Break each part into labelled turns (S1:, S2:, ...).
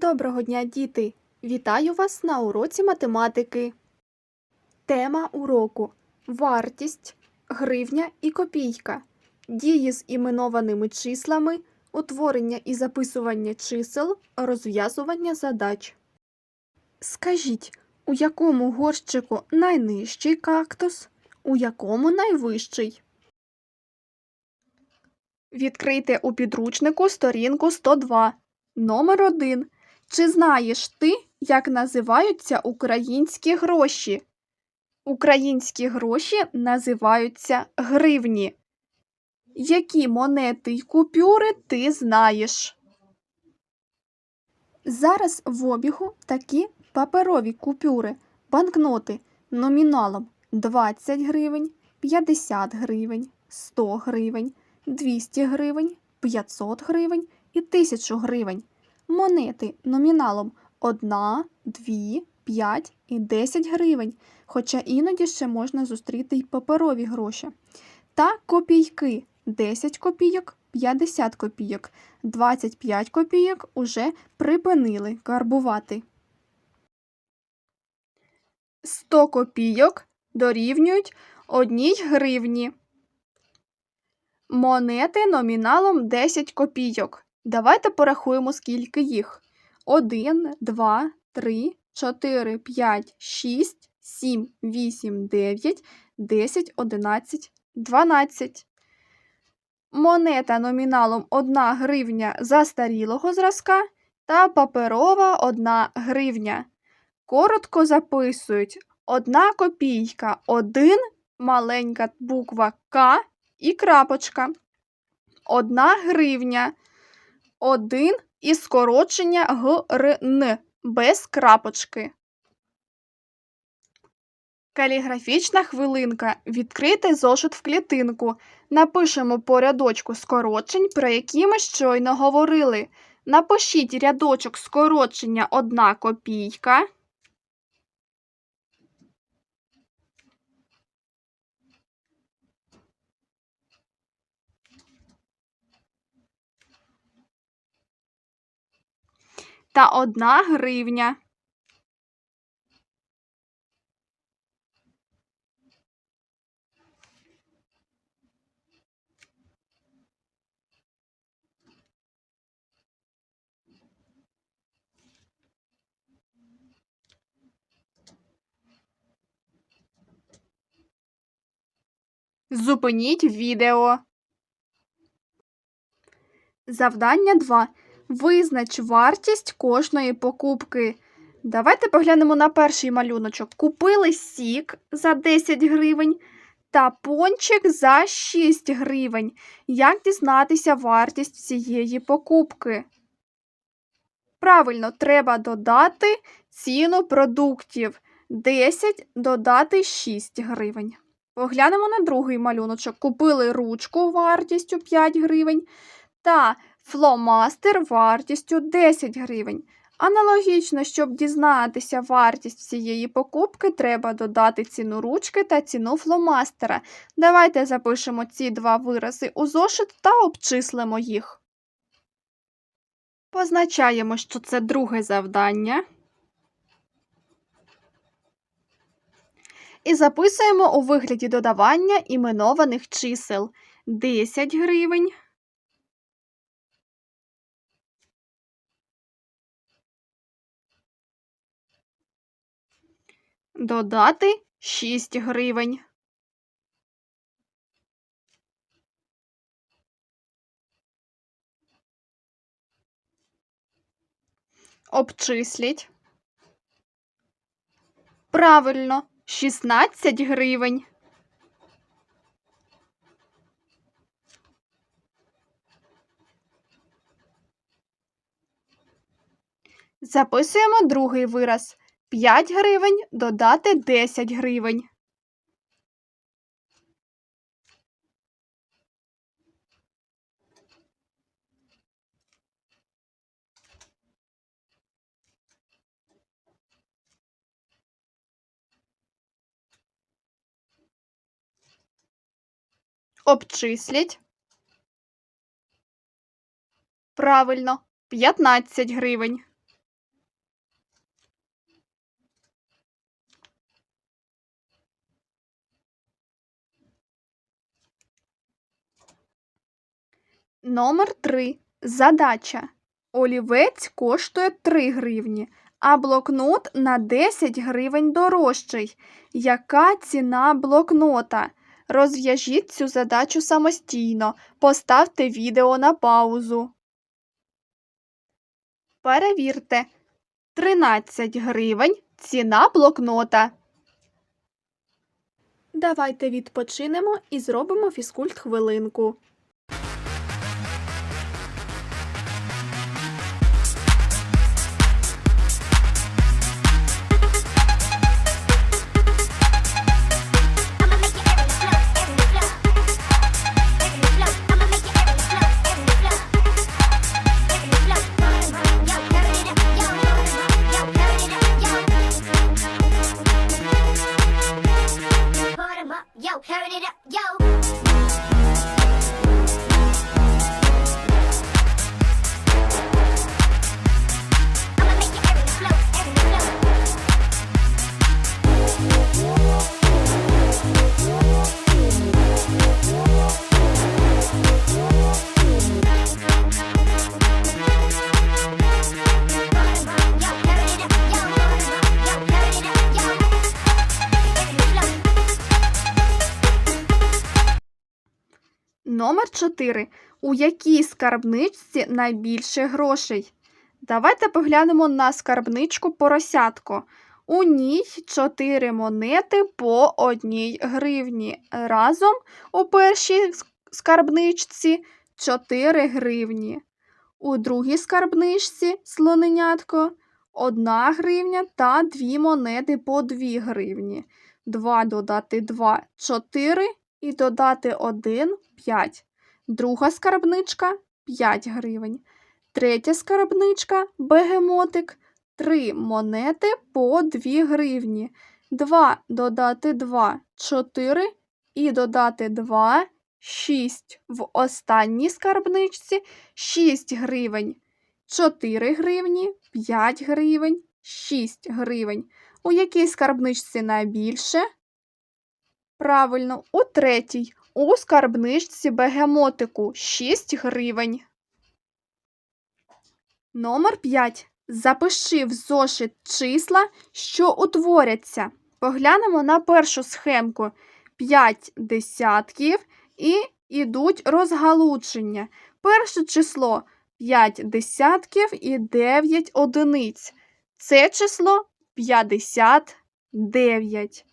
S1: Доброго дня, діти! Вітаю вас на уроці математики. Тема уроку Вартість, гривня і копійка. Дії з іменованими числами, утворення і записування чисел, розв'язування задач. Скажіть, у якому горщику найнижчий кактус, у якому найвищий? Відкрийте у підручнику сторінку 102. Номер 1. Чи знаєш ти, як називаються українські гроші? Українські гроші називаються гривні. Які монети й купюри ти знаєш? Зараз в обігу такі паперові купюри, банкноти номіналом 20 гривень, 50 гривень, 100 гривень, 200 гривень, 500 гривень і 1000 гривень. Монети номіналом 1, 2, 5 і 10 гривень, хоча іноді ще можна зустріти й паперові гроші. Та копійки 10 копійок, 50 копійок, 25 копійок уже припинили карбувати. 100 копійок дорівнюють 1 гривні. Монети номіналом 10 копійок. Давайте порахуємо, скільки їх. 1, 2, 3, 4, 5, 6, 7, 8, 9, 10, 11, 12. Монета номіналом 1 гривня застарілого зразка та паперова 1 гривня. Коротко записують 1 копійка 1, маленька буква К і крапочка. 1 гривня 1 і скорочення ГРН без крапочки. Каліграфічна хвилинка. Відкрити зошит в клітинку. Напишемо по рядочку скорочень, про які ми щойно говорили. Напишіть рядочок скорочення 1 копійка. Та 1 гривня. Зупиніть відео. Завдання 2. Визнач вартість кожної покупки. Давайте поглянемо на перший малюночок. Купили сік за 10 гривень та пончик за 6 гривень. Як дізнатися вартість цієї покупки? Правильно, треба додати ціну продуктів. 10 додати 6 гривень. Поглянемо на другий малюночок. Купили ручку вартістю 5 гривень та фломастер вартістю 10 гривень. Аналогічно, щоб дізнатися вартість цієї покупки, треба додати ціну ручки та ціну фломастера. Давайте запишемо ці два вирази у зошит та обчислимо їх. Позначаємо, що це друге завдання. І записуємо у вигляді додавання іменованих чисел 10 гривень. Додати 6 гривень. Обчисліть. Правильно, 16 гривень. Записуємо другий вираз. 5 гривень додати 10 гривень. Обчисліть. Правильно, 15 гривень. Номер 3. Задача. Олівець коштує 3 гривні, а блокнот на 10 гривень дорожчий. Яка ціна блокнота? Розв'яжіть цю задачу самостійно. Поставте відео на паузу. Перевірте. 13 гривень ціна блокнота. Давайте відпочинемо і зробимо фізкульт хвилинку.
S2: Up, yo, turn it up, yo.
S1: Номер 4. У якій скарбничці найбільше грошей? Давайте поглянемо на скарбничку поросятко. У ній 4 монети по 1 гривні. Разом у першій ск- скарбничці 4 гривні. У другій скарбничці слоненятко 1 гривня та 2 монети по 2 гривні. 2 додати 2 – 4 і додати 1 – 5. Друга скарбничка 5 гривень. Третя скарбничка бегемотик 3 монети по 2 гривні. 2 додати 2 – 4 і додати 2 – 6. В останній скарбничці 6 гривень. 4 гривні, 5 гривень, 6 гривень. У якій скарбничці найбільше? Правильно, у третій. У скарбничці бегемотику 6 гривень. Номер 5. Запиши в зошит числа, що утворяться. Поглянемо на першу схемку. 5 десятків і ідуть розгалучення. Перше число 5 десятків і 9 одиниць. Це число 59.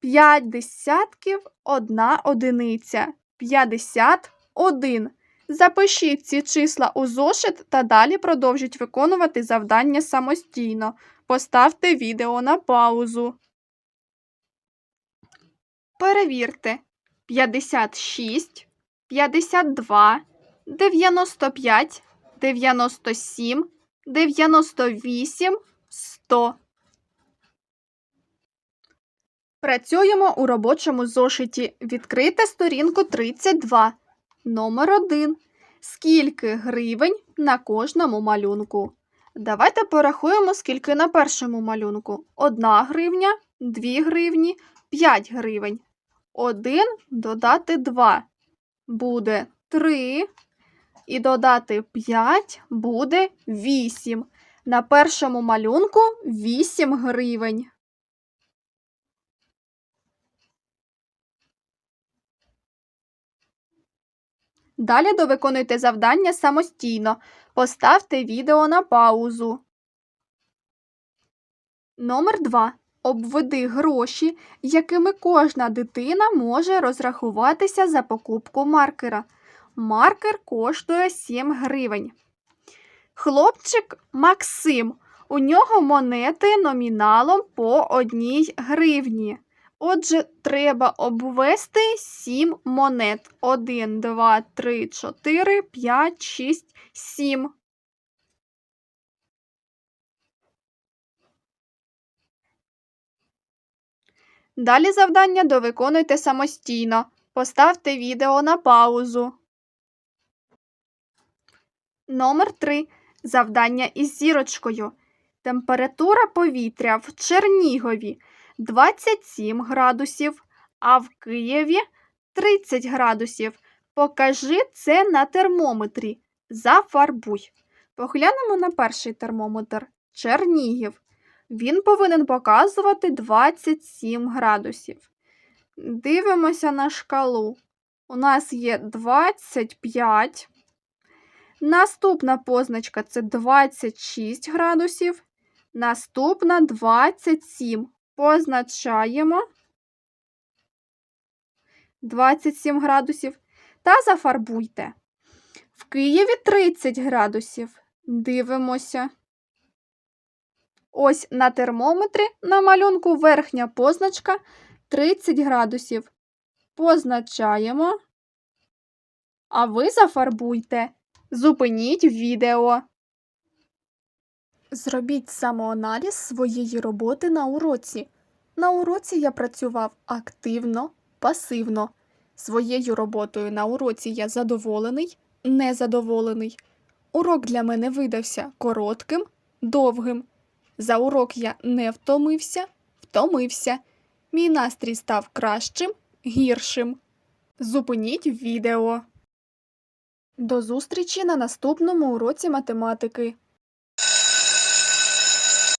S1: 5 десятків – одна одиниця. 51. Запишіть ці числа у зошит та далі продовжіть виконувати завдання самостійно. Поставте відео на паузу. Перевірте. 56, 52, 95, 97, 98, 100. Працюємо у робочому зошиті. Відкрийте сторінку 32. Номер 1. Скільки гривень на кожному малюнку? Давайте порахуємо, скільки на першому малюнку. 1 гривня, 2 гривні, 5 гривень. 1 додати 2 буде 3. І додати 5 буде 8. На першому малюнку 8 гривень. Далі довиконуйте завдання самостійно. Поставте відео на паузу. Номер 2. Обведи гроші, якими кожна дитина може розрахуватися за покупку маркера. Маркер коштує 7 гривень. Хлопчик Максим. У нього монети номіналом по 1 гривні. Отже, треба обвести 7 монет. 1, 2, 3, 4, 5, 6, 7. Далі завдання довиконуйте самостійно. Поставте відео на паузу. Номер 3. Завдання із зірочкою. Температура повітря в Чернігові 27 градусів, а в Києві 30 градусів. Покажи це на термометрі. Зафарбуй. Поглянемо на перший термометр. Чернігів. Він повинен показувати 27 градусів. Дивимося на шкалу. У нас є 25. Наступна позначка це 26 градусів. Наступна 27. Позначаємо 27 градусів та зафарбуйте. В Києві 30 градусів. Дивимося. Ось на термометрі на малюнку верхня позначка 30 градусів. Позначаємо. А ви зафарбуйте. Зупиніть відео. Зробіть самоаналіз своєї роботи на уроці. На уроці я працював активно, пасивно. Своєю роботою на уроці я задоволений, незадоволений. Урок для мене видався коротким, довгим. За урок я не втомився, втомився. Мій настрій став кращим, гіршим. Зупиніть відео. До зустрічі на наступному уроці математики.